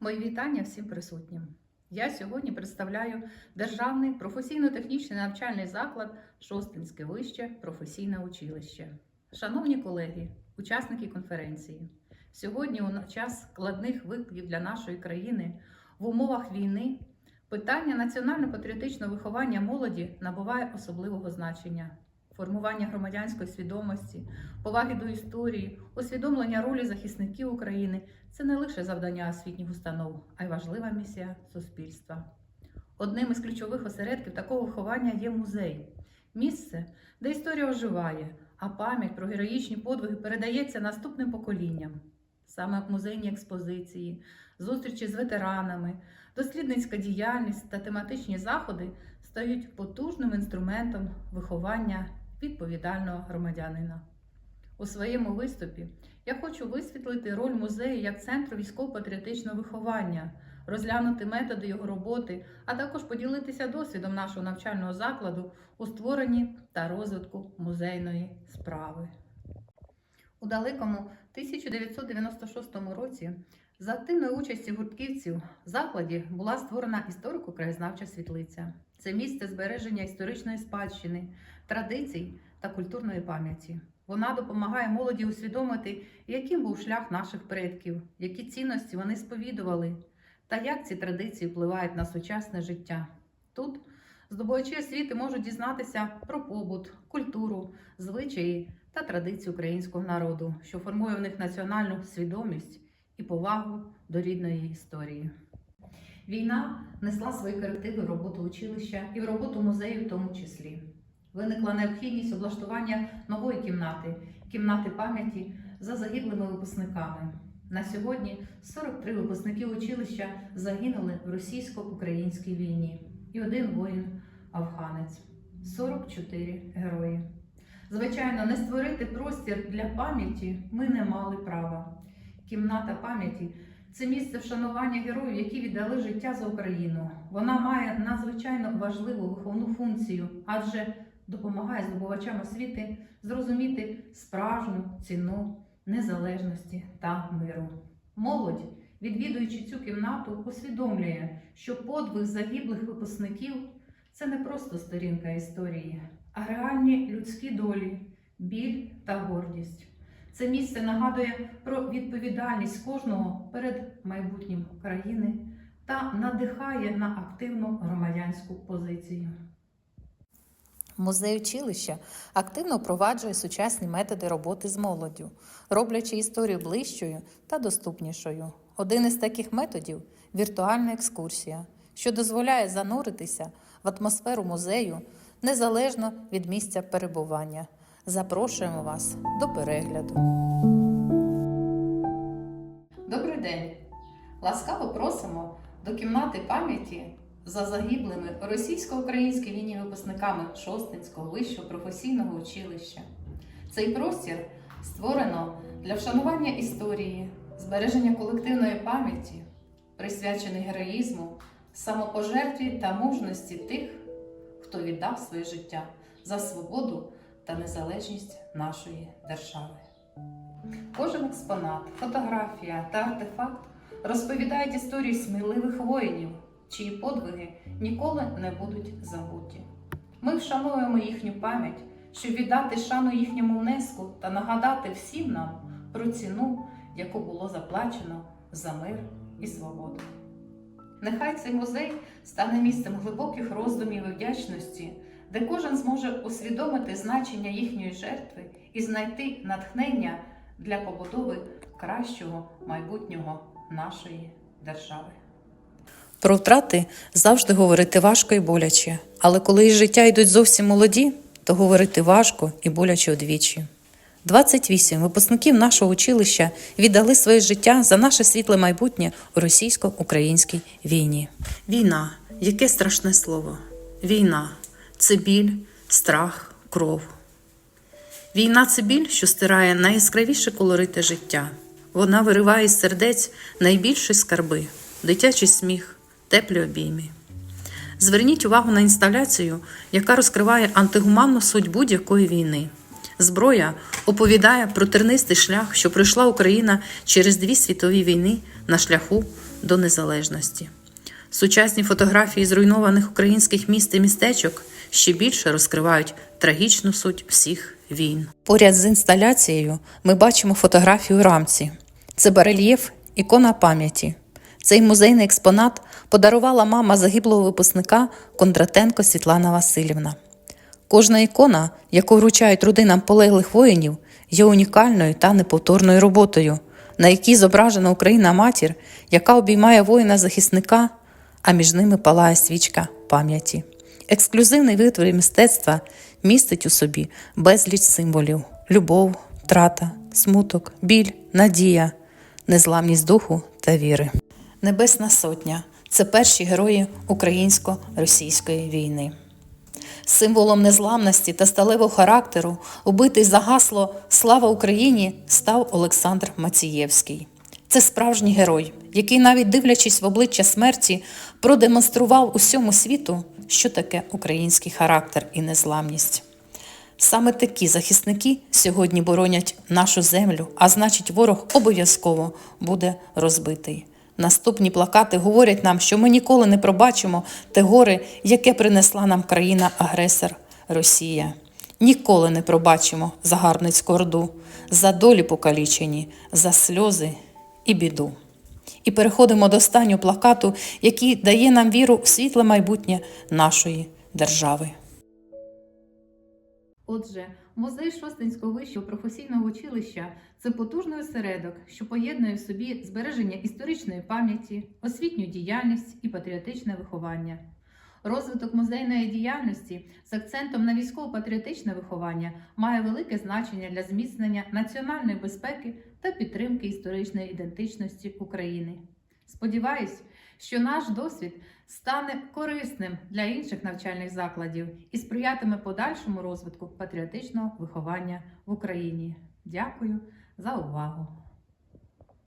Мої вітання всім присутнім. Я сьогодні представляю Державний професійно-технічний навчальний заклад Шостинське вище професійне училище. Шановні колеги, учасники конференції, сьогодні у час складних викликів для нашої країни в умовах війни питання національно-патріотичного виховання молоді набуває особливого значення. Формування громадянської свідомості, поваги до історії, усвідомлення ролі захисників України це не лише завдання освітніх установ, а й важлива місія суспільства. Одним із ключових осередків такого виховання є музей місце, де історія оживає, а пам'ять про героїчні подвиги передається наступним поколінням. Саме музейні експозиції, зустрічі з ветеранами, дослідницька діяльність та тематичні заходи стають потужним інструментом виховання відповідального громадянина. У своєму виступі я хочу висвітлити роль музею як центру військово-патріотичного виховання, розглянути методи його роботи, а також поділитися досвідом нашого навчального закладу у створенні та розвитку музейної справи. У далекому 1996 році за активної участі гуртківців в закладі була створена історико-краєзнавча світлиця. Це місце збереження історичної спадщини, традицій та культурної пам'яті. Вона допомагає молоді усвідомити, яким був шлях наших предків, які цінності вони сповідували, та як ці традиції впливають на сучасне життя. Тут здобувачі освіти можуть дізнатися про побут, культуру, звичаї та традиції українського народу, що формує в них національну свідомість і повагу до рідної історії. Війна несла свої корективи в роботу училища і в роботу музею в тому числі. Виникла необхідність облаштування нової кімнати, кімнати пам'яті за загиблими випускниками. На сьогодні 43 випускники училища загинули в російсько-українській війні і один воїн-афганець, 44 герої. Звичайно, не створити простір для пам'яті ми не мали права. Кімната пам'яті це місце вшанування героїв, які віддали життя за Україну. Вона має надзвичайно важливу виховну функцію, адже допомагає здобувачам освіти зрозуміти справжню ціну незалежності та миру. Молодь, відвідуючи цю кімнату, усвідомлює, що подвиг загиблих випускників це не просто сторінка історії, а реальні людські долі, біль та гордість. Це місце нагадує про відповідальність кожного перед майбутнім країни та надихає на активну громадянську позицію. Музей училища активно впроваджує сучасні методи роботи з молоддю, роблячи історію ближчою та доступнішою. Один із таких методів віртуальна екскурсія, що дозволяє зануритися в атмосферу музею незалежно від місця перебування. Запрошуємо вас до перегляду. Добрий день! Ласкаво просимо до кімнати пам'яті за загиблими російсько-українській війні випускниками Шостинського вищого професійного училища. Цей простір створено для вшанування історії, збереження колективної пам'яті, присвячений героїзму, самопожертві та мужності тих, хто віддав своє життя за свободу та незалежність нашої держави. Кожен експонат, фотографія та артефакт розповідають історії сміливих воїнів, чиї подвиги ніколи не будуть забуті. Ми вшануємо їхню пам'ять, щоб віддати шану їхньому внеску та нагадати всім нам про ціну, яку було заплачено за мир і свободу. Нехай цей музей стане місцем глибоких роздумів і вдячності, де кожен зможе усвідомити значення їхньої жертви і знайти натхнення для побудови кращого майбутнього нашої держави. Про втрати завжди говорити важко і боляче, але коли із життя йдуть зовсім молоді, то говорити важко і боляче одвічі. 28 випускників нашого училища віддали своє життя за наше світле майбутнє у російсько-українській війні. Війна яке страшне слово. Війна це біль, страх, кров. Війна це біль, що стирає найяскравіші колорити життя. Вона вириває з сердець найбільші скарби, дитячий сміх, теплі обійми. Зверніть увагу на інсталяцію, яка розкриває антигуманну суть будь-якої війни. Зброя оповідає про тернистий шлях, що пройшла Україна через дві світові війни на шляху до незалежності. Сучасні фотографії зруйнованих українських міст і містечок ще більше розкривають трагічну суть всіх війн. Поряд з інсталяцією ми бачимо фотографію рамці. Це барельєф ікона пам'яті. Цей музейний експонат подарувала мама загиблого випускника Кондратенко Світлана Васильівна. Кожна ікона, яку вручають родинам полеглих воїнів, є унікальною та неповторною роботою, на якій зображена Україна матір, яка обіймає воїна-захисника, а між ними палає свічка пам'яті. Ексклюзивний витвір мистецтва містить у собі безліч символів: любов, трата, смуток, біль, надія, незламність духу та віри. Небесна Сотня це перші герої українсько-російської війни. Символом незламності та сталевого характеру, убитий за гасло Слава Україні став Олександр Мацієвський. Це справжній герой, який, навіть дивлячись в обличчя смерті, продемонстрував усьому світу, що таке український характер і незламність. Саме такі захисники сьогодні боронять нашу землю, а значить, ворог обов'язково буде розбитий. Наступні плакати говорять нам, що ми ніколи не пробачимо те горе, яке принесла нам країна-агресор Росія. Ніколи не пробачимо загарбницьку орду, за долі покалічені, за сльози і біду. І переходимо до останнього плакату, який дає нам віру в світле майбутнє нашої держави. Отже, музей Шостинського вищого професійного училища це потужний осередок, що поєднує в собі збереження історичної пам'яті, освітню діяльність і патріотичне виховання. Розвиток музейної діяльності з акцентом на військово-патріотичне виховання має велике значення для зміцнення національної безпеки та підтримки історичної ідентичності України. Сподіваюсь, що наш досвід стане корисним для інших навчальних закладів і сприятиме подальшому розвитку патріотичного виховання в Україні. Дякую за увагу!